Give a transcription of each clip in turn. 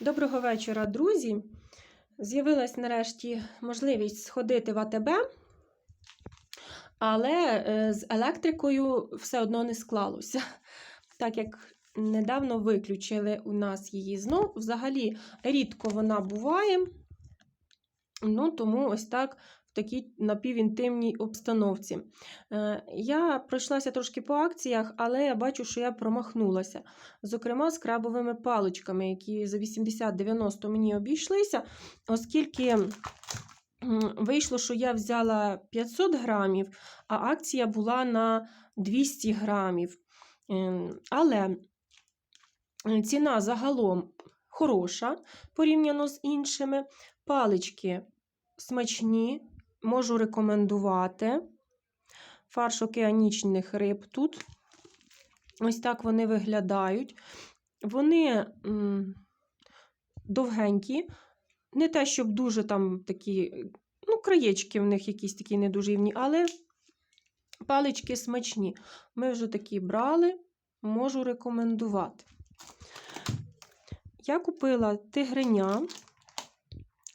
Доброго вечора, друзі. З'явилась нарешті можливість сходити в АТБ, але е, з електрикою все одно не склалося. Так як недавно виключили у нас її знов. Взагалі, рідко вона буває. Ну, тому ось так такій напівінтимній обстановці. Е, Я пройшлася трошки по акціях, але я бачу, що я промахнулася. Зокрема, з крабовими паличками, які за 80-90 мені обійшлися, оскільки вийшло, що я взяла 500 грамів, а акція була на 200 грамів. Ем, Але ціна загалом хороша порівняно з іншими. Палички смачні, можу рекомендувати. Фарш океанічних риб тут. Ось так вони виглядають. Вони довгенькі, не те, щоб дуже там такі, ну, краєчки в них якісь такі не але палички смачні. Ми вже такі брали, можу рекомендувати. Я купила тигриня.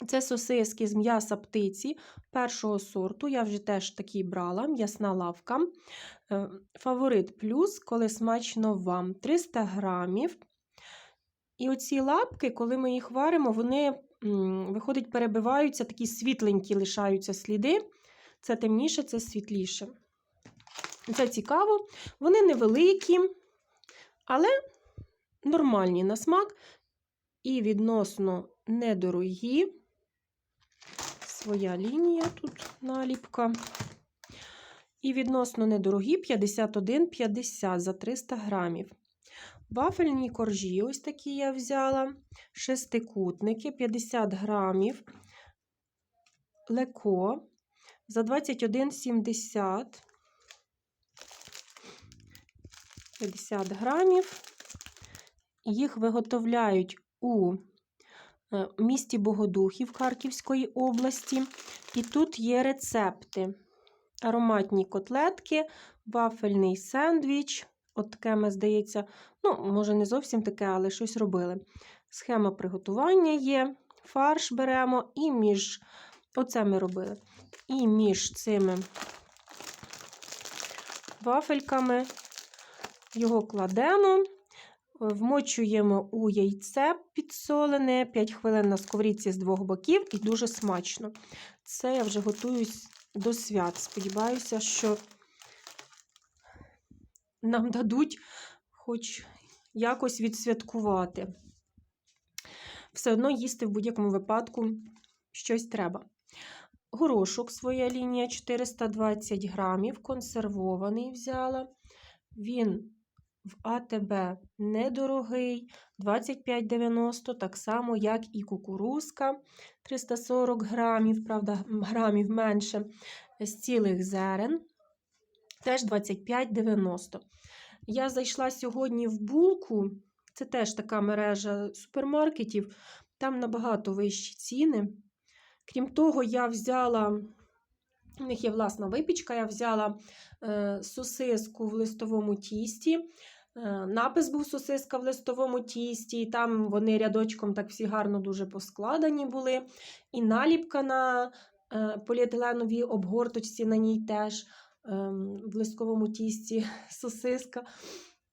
Це сосиски з м'яса птиці першого сорту. Я вже теж такі брала, м'ясна лавка. Е, Фаворит плюс, коли смачно вам 300 грамів. І оці лапки, коли ми їх варимо, вони, виходить, перебиваються, такі світленькі лишаються сліди. Це темніше, це світліше. Це цікаво. Вони невеликі, але нормальні на смак і відносно недорогі. Своя лінія тут наліпка. І відносно недорогі 51,50 за 300 грамів. Вафельні коржі, ось такі я взяла. Шестикутники 50 грамів. Леко за 21,70. 50 грамів. Їх виготовляють у е, місті Богодухів Харківської області. І тут є рецепти. Ароматні котлетки, вафельний сендвіч. От таке, ми, здається, ну, може, не зовсім таке, але щось робили. Схема приготування є, фарш беремо, і між оце ми робили. І між цими вафельками його кладемо. Вмочуємо у яйце підсолене 5 хвилин на сковорідці з двох боків і дуже смачно. Це я вже готуюсь до свят. Сподіваюся, що нам дадуть хоч якось відсвяткувати. Все одно їсти в будь-якому випадку щось треба. Горошок своя лінія 420 грамів, консервований взяла. Він в АТБ недорогий, 25,90, так само, як і кукурузка 340 грамів, правда, грамів менше з цілих зерен, теж 25,90. Я зайшла сьогодні в булку, це теж така мережа супермаркетів, там набагато вищі ціни. Крім того, я взяла. У них є власна випічка. Я взяла е, сосиску в листовому тісті. Е, напис був сосиска в листовому тісті, і там вони рядочком так всі гарно дуже поскладені були. І наліпка на е, поліетиленовій обгорточці на ній теж е, в листковому тісті сосиска.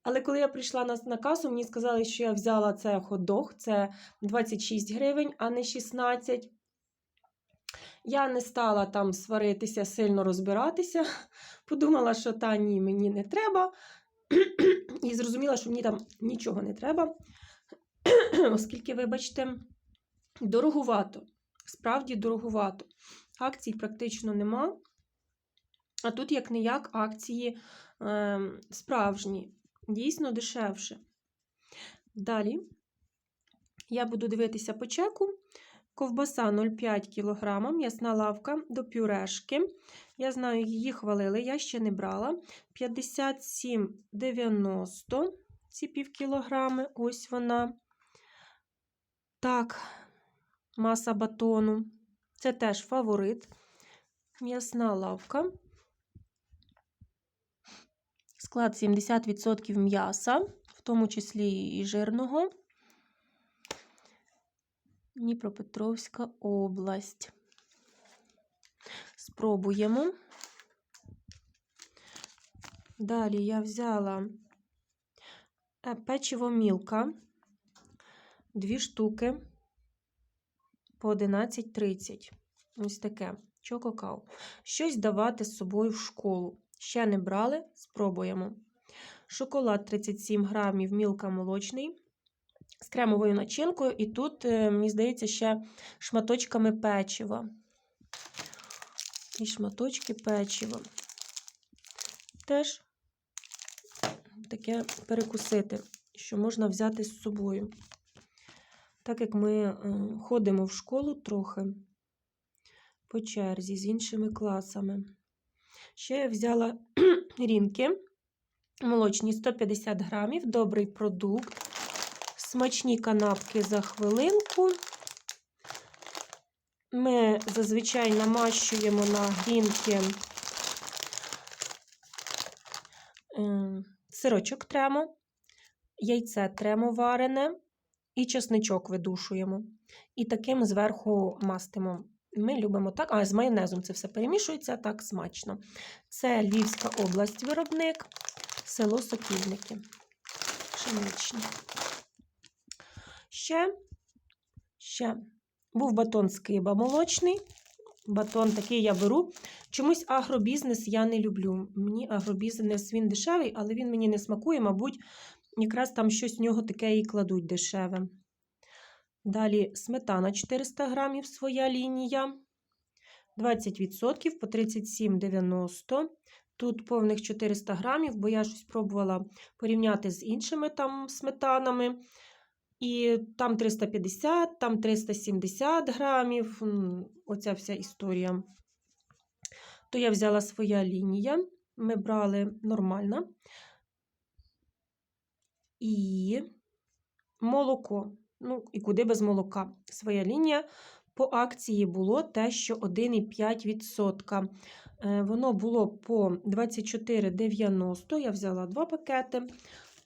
Але коли я прийшла на, на касу, мені сказали, що я взяла це хот-дог, це 26 гривень, а не 16. Я не стала там сваритися, сильно розбиратися. Подумала, що та ні, мені не треба. І зрозуміла, що мені там нічого не треба, оскільки, вибачте, дорогувато. Справді дорогувато. Акцій практично нема. А тут, як не як, акції е, справжні, дійсно дешевше. Далі я буду дивитися по чеку. Ковбаса 0,5 кг, м'ясна лавка до пюрешки. Я знаю, її хвалили, я ще не брала. 57,90 ці пів кілограми. Ось вона. Так, маса батону. Це теж фаворит. М'ясна лавка. Склад 70% м'яса, в тому числі і жирного. Дніпропетровська область. Спробуємо. Далі я взяла е, печиво мілка, дві штуки по 11,30. Ось таке. Чококау. Щось давати з собою в школу. Ще не брали, спробуємо. Шоколад 37 грамів, мілка молочний з кремовою начинкою, і тут, е, мені здається, ще шматочками печива. І шматочки печива. Теж таке перекусити, що можна взяти з собою. Так як ми е, ходимо в школу трохи по черзі з іншими класами. Ще я взяла рінки молочні 150 грамів, добрий продукт. Смачні канапки за хвилинку. Ми зазвичай намащуємо на грінки е, сирочок тремо, яйце тремо варене і чесничок видушуємо. І таким зверху мастимо. Ми любимо так, а з майонезом це все перемішується так смачно. Це Львівська область виробник, село Сокільники. Пшеничні. Ще, ще був батон скиба молочний. Батон такий я беру. Чомусь агробізнес я не люблю. Мені агробізнес він дешевий, але він мені не смакує, мабуть, якраз там щось в нього таке і кладуть дешеве. Далі сметана 400 грамів, своя лінія. 20% по 37,90. Тут повних 400 грамів, бо я щось пробувала порівняти з іншими там сметанами. І там 350, там 370 грамів. Оця вся історія. То я взяла своя лінія. Ми брали нормально. І молоко. Ну, і куди без молока. Своя лінія по акції було те, що 1,5%. Е, Воно було по 24,90. Я взяла два пакети.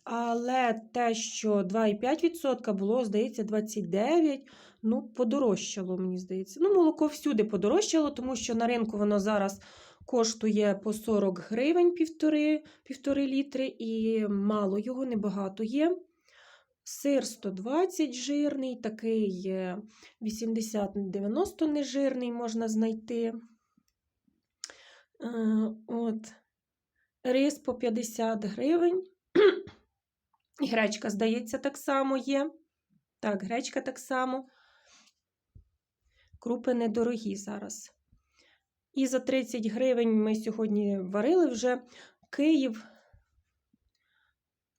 Але те, що 2,5% було, здається, 29, ну, подорожчало, мені здається. Ну, молоко всюди подорожчало, тому що на ринку воно зараз коштує по 40 гривень півтори, півтори літри, і мало його, небагато є. Сир 120 жирний, такий е, 80-90 нежирний можна знайти. Е, От. Рис по 50 гривень. Гречка, здається, так само є. Так, гречка так само. Крупи недорогі зараз. І за 30 гривень ми сьогодні варили вже Київ.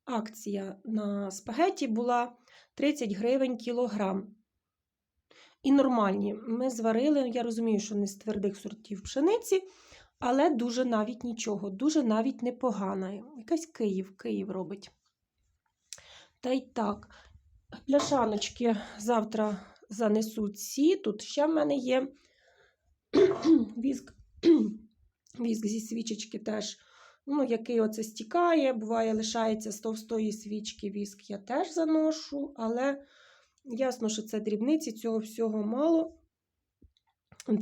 Акція на спагеті була 30 гривень кілограм. І нормальні. Ми зварили, я розумію, що не з твердих сортів пшениці, але дуже навіть нічого, дуже навіть непогана. Якась Київ, Київ робить. Та й так, пляшаночки завтра занесуть ці. Тут ще в мене є віск, віск зі свічечки теж. Ну, який оце стікає, буває, лишається з товстої свічки віск, я теж заношу, але ясно, що це дрібниці, цього всього мало.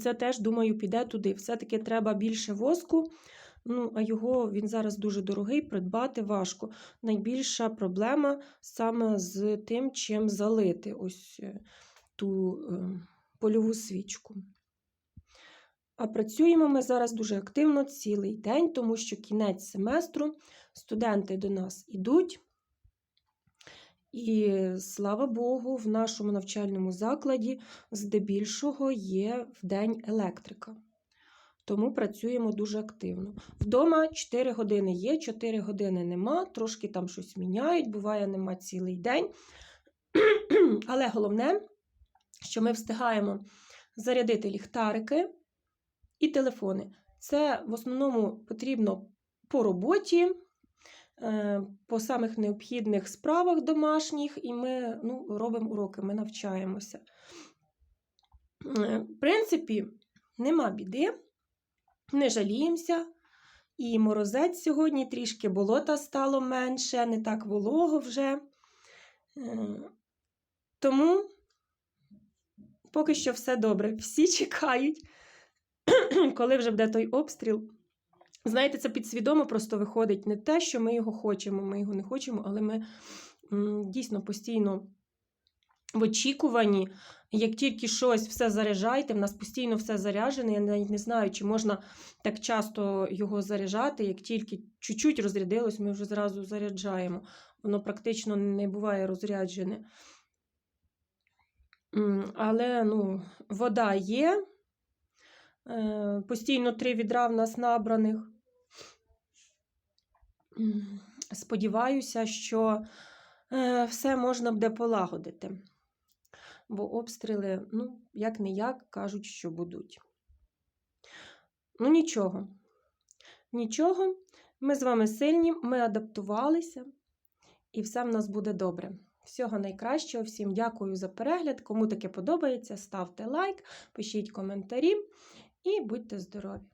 Це теж, думаю, піде туди. Все-таки треба більше воску. Ну, а його він зараз дуже дорогий, придбати важко. Найбільша проблема саме з тим, чим залити ось е, ту е, польову свічку. А працюємо ми зараз дуже активно цілий день, тому що кінець семестру, студенти до нас ідуть. І слава Богу, в нашому навчальному закладі здебільшого є в день електрика. Тому працюємо дуже активно. Вдома 4 години є, 4 години нема, трошки там щось міняють, буває, нема цілий день. Але головне, що ми встигаємо зарядити ліхтарики і телефони. Це в основному потрібно по роботі, е, по самих необхідних справах домашніх, і ми ну, робимо уроки, ми навчаємося. Е, В принципі, нема біди, не жаліємося. І морозець сьогодні трішки болота стало менше, не так волого вже. Е, Тому поки що все добре. Всі чекають, коли вже буде той обстріл. Знаєте, це підсвідомо просто виходить не те, що ми його хочемо, ми його не хочемо, але ми дійсно постійно в очікуванні. Як тільки щось все заряджайте, в нас постійно все заряджене. Я навіть не знаю, чи можна так часто його заряджати. Як тільки чуть-чуть розрядилось, ми вже зразу заряджаємо. Воно практично не буває розряджене. Але ну, вода є. Е, Постійно три відра в нас набраних. Сподіваюся, що е, все можна буде полагодити. Бо обстріли, ну, як не як, кажуть, що будуть. Ну, нічого. Нічого. Ми з вами сильні, ми адаптувалися, і все в нас буде добре. Всього найкращого, всім дякую за перегляд. Кому таке подобається, ставте лайк, пишіть коментарі і будьте здорові!